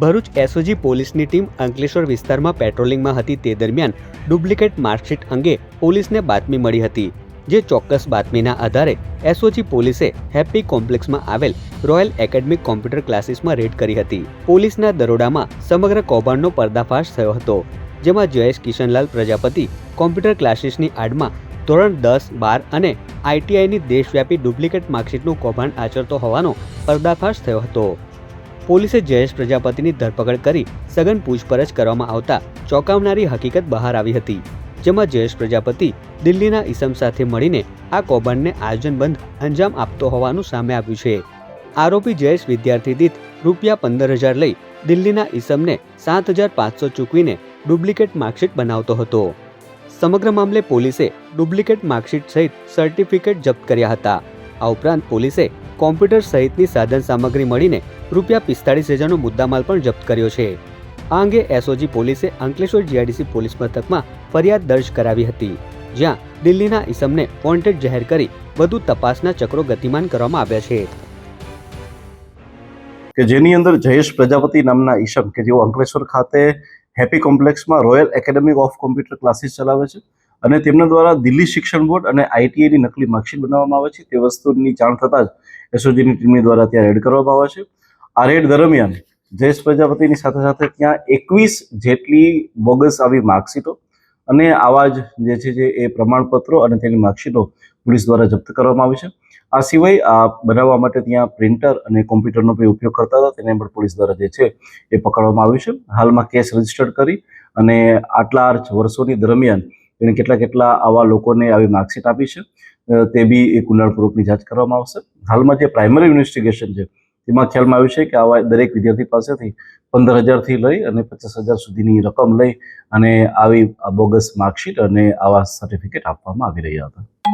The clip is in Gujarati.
ભરૂચ એસઓજી પોલીસની ટીમ અંકલેશ્વર વિસ્તારમાં પેટ્રોલિંગમાં હતી તે દરમિયાન ડુપ્લિકેટ માર્કશીટ અંગે પોલીસને બાતમી મળી હતી, જે ચોક્કસ બાતમીના આધારે એસઓજી પોલીસે હેપી કોમ્પ્લેક્સમાં આવેલ રોયલ એકેડમિક કોમ્પ્યુટર ક્લાસીસમાં રેડ કરી હતી. પોલીસના દરોડામાં સમગ્ર કૌભાંડનો પર્દાફાશ થયો હતો, જેમાં જયેશ કિશનલાલ પ્રજાપતિ, કોમ્પ્યુટર ક્લાસીસની આડમાં ધોરણ દસ, બાર અને આઈટીઆઈની દેશવ્યાપી ડુપ્લિકેટ માર્કશીટનું કૌભાંડ આચરતો હોવાનો પર્દાફાશ થયો હતો. પોલીસે જયેશ પ્રજાપતિની ધરપકડ કરી સઘન પૂછપરછ કરવામાં આવતા ચોંકાવનારી હકીકત બહાર આવી હતી, જેમાં જયેશ પ્રજાપતિ દિલ્હીના ઈસમ સાથે મળીને આ કૌભાંડને આયોજનબંધ અંજામ આપતો હોવાનું સામે આવ્યું છે. આરોપી જયેશ વિદ્યાર્થી દીઠ રૂપિયા પંદર હજાર લઈ દિલ્હીના ઈસમને સાત હજાર પાંચસો ચૂકવીને ડુપ્લિકેટ માર્કશીટ બનાવતો હતો. સમગ્ર મામલે પોલીસે ડુપ્લિકેટ માર્કશીટ સહિત સર્ટિફિકેટ જપ્ત કર્યા હતા. આ ઉપરાંત પોલીસે કોમ્પ્યુટર સહિતની સાધન સામગ્રી મળીને રૂપિયા પિસ્તાળીસ હજારનો મુદ્દામાલ પણ જપ્ત કર્યો છે. આ અંગે એસઓજી પોલીસે અંકલેશ્વર જીઆઈડીસી પોલીસ મથકમાં ફરિયાદ દર્જ કરાવી હતી, જ્યાં દિલ્હીના ઈસમને વોન્ટેડ જાહેર કરી વધુ તપાસના ચક્રો ગતિમાન કરવામાં આવ્યા છે. કે જેની અંદર જયેશ પ્રજાપતિ નામના ઈશમ કે જેઓ અંકલેશ્વર ખાતે happy કોમ્પ્લેક્સમાં royal academy of computer classes ચલાવે છે અને તેમના દ્વારા દિલ્હી શિક્ષણ બોર્ડ અને આઈટીઆઈની નકલી માર્કશીટ બનાવવામાં આવે છે. તે વસ્તુની જાણ થતાં જ એસઓજીની ટીમની દ્વારા ત્યાં રેડ કરવામાં આવે છે. આ રેડ દરમિયાન જયેશ પ્રજાપતિની સાથે સાથે ત્યાં એકવીસ જેટલી બોગસ આવી માર્કશીટો અને આવા જ જે છે જે એ પ્રમાણપત્રો અને તેની માર્કશીટો પોલીસ દ્વારા જપ્ત કરવામાં આવી છે. આ સિવાય આ બનાવવા માટે ત્યાં પ્રિન્ટર અને કોમ્પ્યુટરનો પણ ઉપયોગ કરતા હતા. તેને પણ પોલીસ દ્વારા જે છે એ પકડવામાં આવ્યું છે. હાલમાં કેસ રજીસ્ટર્ડ કરી અને આટલા વર્ષોની દરમિયાન એને કેટલા કેટલા આવા લોકોને આવી માર્કશીટ આપી છે તે બી એ ઊંડાણપૂર્વકની જાંચ કરવામાં આવશે. હાલમાં જે પ્રાઇમરી ઇન્વેસ્ટિગેશન છે, તેમાં ખ્યાલમાં આવ્યું છે કે આવા દરેક વિદ્યાર્થી પાસેથી પંદર હજારથી લઈ અને પચાસ હજાર સુધીની રકમ લઈ અને આવી બોગસ માર્કશીટ અને આવા સર્ટિફિકેટ આપવામાં આવી રહ્યા હતા.